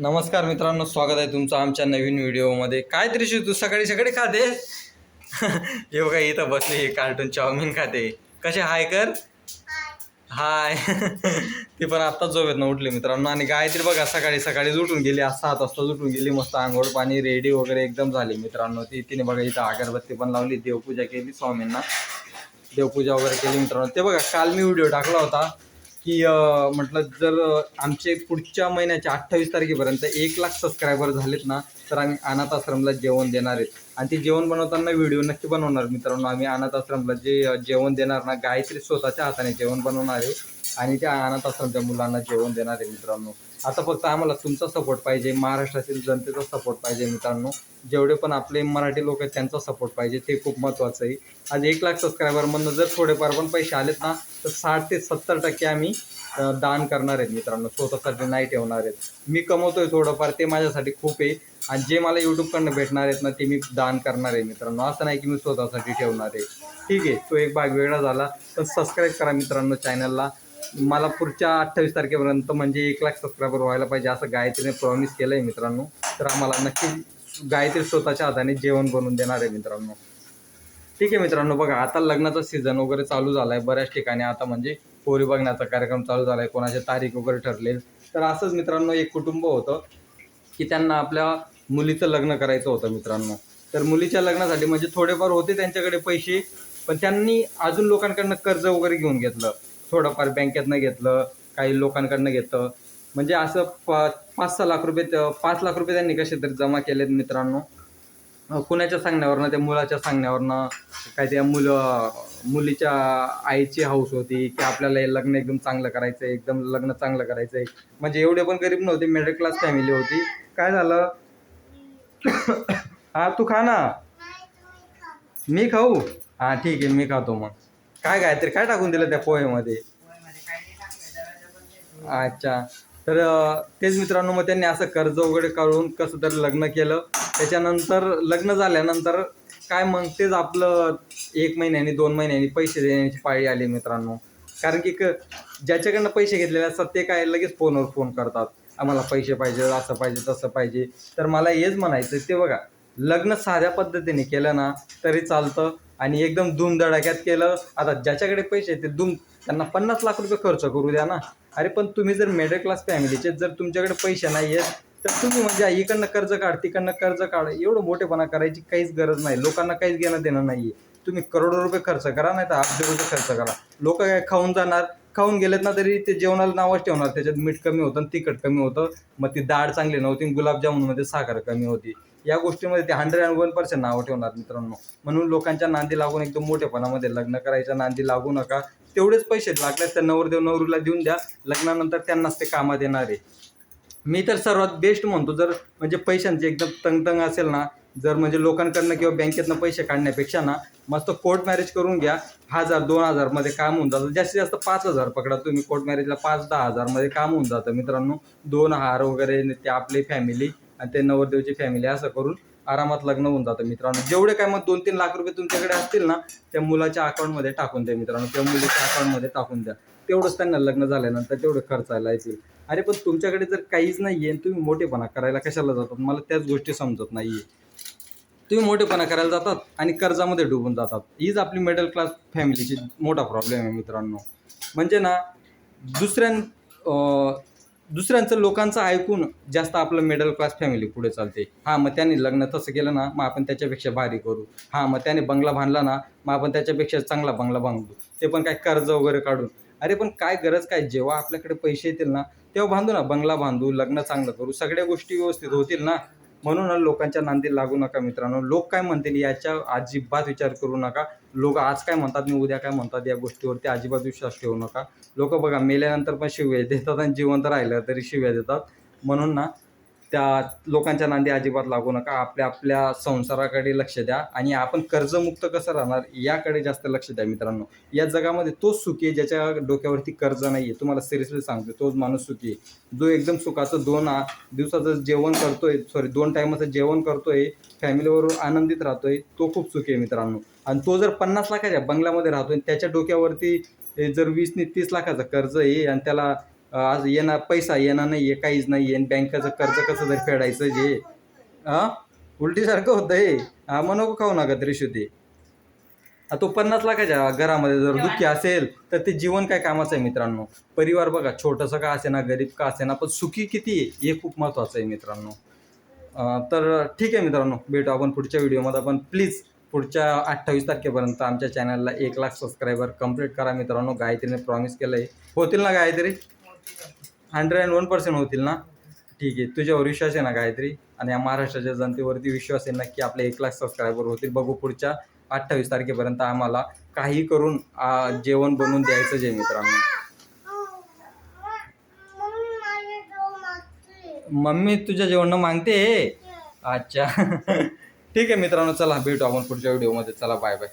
नमस्कार मित्रांनो स्वागत आहे तुमचं आमच्या नवीन व्हिडिओमध्ये. काय तरी शिव तू सकाळी सकाळी खाते? हे बघा इथं बसले हे कार्टून चाऊमिन खाते. कसे? हाय कर. हाय ती पण आत्ताच झोपेत ना उठली मित्रांनो. आणि गायत्री बघा सकाळी सकाळी उठून गेली. आज सात वाजता उठून गेली. मस्त आंघोळ पाणी रेडी वगैरे एकदम झाली मित्रांनो. ती तिने बघा इथं अगरबत्ती पण लावली. देवपूजा केली स्वामींना. देवपूजा वगैरे केली मित्रांनो. ते बघा काल मी व्हिडिओ टाकला होता. की म्हटलं जर आमचे पुढच्या महिन्याच्या अठ्ठावीस तारखेपर्यंत एक लाख सबस्क्रायबर झालेत ना तर आम्ही अनाथ आश्रमला जेवण देणार आहेत. आणि ते जेवण बनवताना व्हिडिओ नक्की बनवणार मित्रांनो. आम्ही अनाथ आश्रमला जे जेवण देणार ना गायत्री स्वतःच्या हाताने जेवण बनवणार आहे. आणि त्या अनाथ आश्रमच्या मुलांना जेवण देणार आहे मित्रांनो. आता फक्त आम्हाला तुमचा सपोर्ट पाहिजे महाराष्ट्रातील जनतेचा सपोर्ट पाहिजे मित्रांनो. जेवढे पण आपले मराठी लोक आहेत त्यांचा सपोर्ट पाहिजे ते खूप महत्त्वाचं आहे. आज एक लाख सबस्क्रायबरमधनं जर थोडेफार पण पैसे आलेत ना तर साठ ते सत्तर टक्के आम्ही दान करणार आहेत मित्रांनो. स्वतःसाठी नाही ठेवणार आहेत. मी कमवतोय थोडंफार ते माझ्यासाठी खूप आहे. आणि जे मला यूट्यूबकडनं भेटणार आहेत ना ते मी दान करणार आहे मित्रांनो. असं नाही की मी स्वतःसाठी ठेवणार आहे. ठीक आहे तो एक भाग वेगळा झाला. तर सबस्क्राईब करा मित्रांनो चॅनलला मला पुढच्या अठ्ठावीस तारखेपर्यंत म्हणजे एक लाख सबस्क्रायबर व्हायला पाहिजे असं गायत्रीने प्रॉमिस केलं आहे मित्रांनो. तर आम्हाला नक्की गायत्री स्वतःच्या हाताने जेवण बनवून देणार आहे मित्रांनो. ठीक आहे मित्रांनो बघा आता लग्नाचा सीझन वगैरे चालू झाला आहे बऱ्याच ठिकाणी. आता म्हणजे पोरी बघण्याचा कार्यक्रम चालू झाला आहे कोणाचे तारीख वगैरे ठरले तर असंच मित्रांनो एक कुटुंब होतं की त्यांना आपल्या मुलीचं लग्न करायचं होतं मित्रांनो. तर मुलीच्या लग्नासाठी म्हणजे थोडेफार होते त्यांच्याकडे पैसे पण त्यांनी अजून लोकांकडनं कर्ज वगैरे घेऊन घेतलं. थोडंफार बँकेतनं घेतलं काही लोकांकडनं घेतलं. म्हणजे असं पा पाच सहा लाख रुपये पाच लाख रुपये त्यांनी कसे तरी जमा केलेत मित्रांनो. कुणाच्या सांगण्यावरनं त्या मुलाच्या सांगण्यावरनं काय त्या मुलं मुलीच्या आईची हाऊस होती की आपल्याला हे लग्न एकदम चांगलं करायचं आहे एकदम लग्न चांगलं करायचं आहे. म्हणजे एवढे पण गरीब नव्हते मिडल क्लास फॅमिली होती. काय झालं? हा तू खा ना. मी खाऊ? हा ठीक आहे मी खातो मग. काय काय तरी काय टाकून दिलं त्या पोहेमध्ये अच्छा. तर तेच मित्रांनो मग त्यांनी असं कर्ज वगैरे काढून कसं तरी लग्न केलं. त्याच्यानंतर लग्न झाल्यानंतर काय मग तेच आपलं एक महिन्यानी दोन महिन्यानी पैसे देण्याची पाळी आली मित्रांनो. कारण की क ज्याच्याकडनं पैसे घेतलेले असतात ते काय लगेच फोनवर फोन करतात. आम्हाला पैसे पाहिजे असं पाहिजे तसं पाहिजे. तर मला हेच म्हणायचं ते बघा लग्न साध्या पद्धतीने केलं ना तरी चालतं. आणि एकदम धूमधडाक्यात केलं. आता ज्याच्याकडे पैसे ते दुम त्यांना पन्नास लाख रुपये खर्च करू द्या ना. अरे पण तुम्ही जर मिडल क्लास फॅमिलीचे जर तुमच्याकडे पैसे नाही आहेत तर तुम्ही म्हणजे इकडनं कर्ज काढ तिकडनं कर्ज काढ. एवढं मोठेपणा करायची काहीच गरज नाही. लोकांना काहीच घेणं देणं नाही आहे तुम्ही करोडो रुपये खर्च करा नाही तर अब्ज रुपये खर्च करा. लोक काय खाऊन जाणार? खाऊन गेलेत ना तरी ते जेवणाला नावच ठेवणार. त्याच्यात मीठ कमी होतं आणि तिखट कमी होतं. मग ती डाळ चांगली नव्हती गुलाबजामुनमध्ये साखर कमी होती. या गोष्टीमध्ये ते हंड्रेड अँड वन पर्सेंट नावं ठेवणार मित्रांनो. म्हणून लोकांच्या नांदी लागून एकदम मोठेपणामध्ये लग्न करायच्या नांदी लागू नका. तेवढेच पैसे लागल्यास तर नवरदेव नवरीला देऊन द्या. लग्नानंतर त्यांनाच ते कामात येणार आहे मी तर सर्वात बेस्ट म्हणतो जर म्हणजे पैशांची एकदम तंगतंग असेल ना जर म्हणजे लोकांकडनं किंवा बँकेतनं पैसे काढण्यापेक्षा ना मस्त कोर्ट मॅरेज करून घ्या. हजार दोन हजारमध्ये काम होऊन जातं. जास्तीत जास्त पाच हजार पकडा तुम्ही कोर्ट मॅरेजला पाच दहा हजारमध्ये काम होऊन जातं मित्रांनो. दोन हार वगैरे ते आपली फॅमिली आणि ते नवरदेवची फॅमिली असं करून आरामात लग्न होऊन जातं मित्रांनो. जेवढे काय मग दोन तीन लाख रुपये तुमच्याकडे असतील ना त्या मुलाच्या अकाउंटमध्ये टाकून द्या मित्रांनो. त्या मुलीच्या अकाउंटमध्ये टाकून द्या. तेवढंच त्यांना लग्न झाल्यानंतर तेवढं खर्चायला येतील. अरे पण तुमच्याकडे जर काहीच नाही आहे तुम्ही मोठेपणा करायला कशाला जातात? मला त्याच गोष्टी समजत नाही आहे तुम्ही मोठेपणा करायला जातात आणि कर्जामध्ये डुबून जातात. हीच आपली मिडल क्लास फॅमिलीची मोठा प्रॉब्लेम आहे मित्रांनो. म्हणजे ना दुसऱ्यां दुसऱ्यांचं लोकांचं ऐकून जास्त आपलं मिडल क्लास फॅमिली पुढे चालते. हां मग त्याने लग्न तसं केलं ना मग आपण त्याच्यापेक्षा भारी करू. हां मग त्याने बंगला बांधला ना मग आपण त्याच्यापेक्षा चांगला बंगला बांधू. ते पण काय कर्ज वगैरे काढून. अरे पण काय गरज काय जेव्हा आपल्याकडे पैसे येतील ना तेव्हा बांधू ना बंगला बांधू लग्न चांगलं करू सगळ्या गोष्टी व्यवस्थित होतील ना. म्हणून ना लोकांच्या नांदी लागू नका मित्रांनो. लोक काय म्हणतील याच्या अजिबात विचार करू नका. लोक आज काय म्हणतात मी उद्या काय म्हणतात या गोष्टीवरती अजिबात विश्वास ठेवू नका. लोक बघा मेल्यानंतर पण शिव्या देतात आणि जिवंत राहिलं तरी शिव्या देतात. म्हणून ना त्या लोकांच्या नांदी अजिबात लागू नका. आपल्या आपल्या संसाराकडे लक्ष द्या आणि आपण कर्जमुक्त कसं राहणार याकडे जास्त लक्ष द्या मित्रांनो. या जगामध्ये तोच सुखी आहे ज्याच्या डोक्यावरती कर्ज नाही आहे तुम्हाला सिरियसली सांगतो तोच माणूस सुखी आहे. जो एकदम सुखाचं दोन दिवसाचं जेवण करतोय सॉरी दोन टायमाचं जेवण करतोय फॅमिलीवरून आनंदित राहतोय तो खूप सुखी आहे मित्रांनो. आणि तो जर पन्नास लाखाच्या बंगल्यामध्ये राहतोय त्याच्या डोक्यावरती हे जर वीस ने तीस लाखाचं कर्ज आहे आणि त्याला आज येणार पैसा येणार नाही आहे काहीच नाही आहे बँकेचं कर्ज कसं तरी फेडायचं जे. हां उलटीसारखं होतं हे हा मग नको खाऊ नका तरी शुद्धी आता तो पन्नास लाखाच्या घरामध्ये जर दुःखी असेल तर ते जीवन काय कामाचं आहे मित्रांनो? परिवार बघा छोटंसं का असे ना गरीब का असे ना पण सुखी किती आहे हे खूप महत्त्वाचं आहे मित्रांनो. तर ठीक आहे मित्रांनो भेटू आपण पुढच्या व्हिडिओमध्ये. आपण प्लीज पुढच्या अठ्ठावीस तारखेपर्यंत आमच्या चॅनलला एक लाख सबस्क्रायबर कंप्लीट करा मित्रांनो. गायत्रीने प्रॉमिस केलं आहे होतील ना Gayatri? Hundred and one percent होतील ना? ठीक आहे. तुझ्यावर विश्वास आहे ना गायत्री? आणि या महाराष्ट्राच्या जनतेवरती विश्वास आहे नक्की आपले एक लाख सबस्क्रायबर होतील. बघू पुढच्या अठ्ठावीस तारखेपर्यंत आम्हाला काही करून जेवण बनवून द्यायचं जे मित्रांनो. मम्मी तुझ्या जेवण मागते? अच्छा. ठीक आहे मित्रांनो चला भेटू आपण पुढच्या व्हिडिओमध्ये चला बाय बाय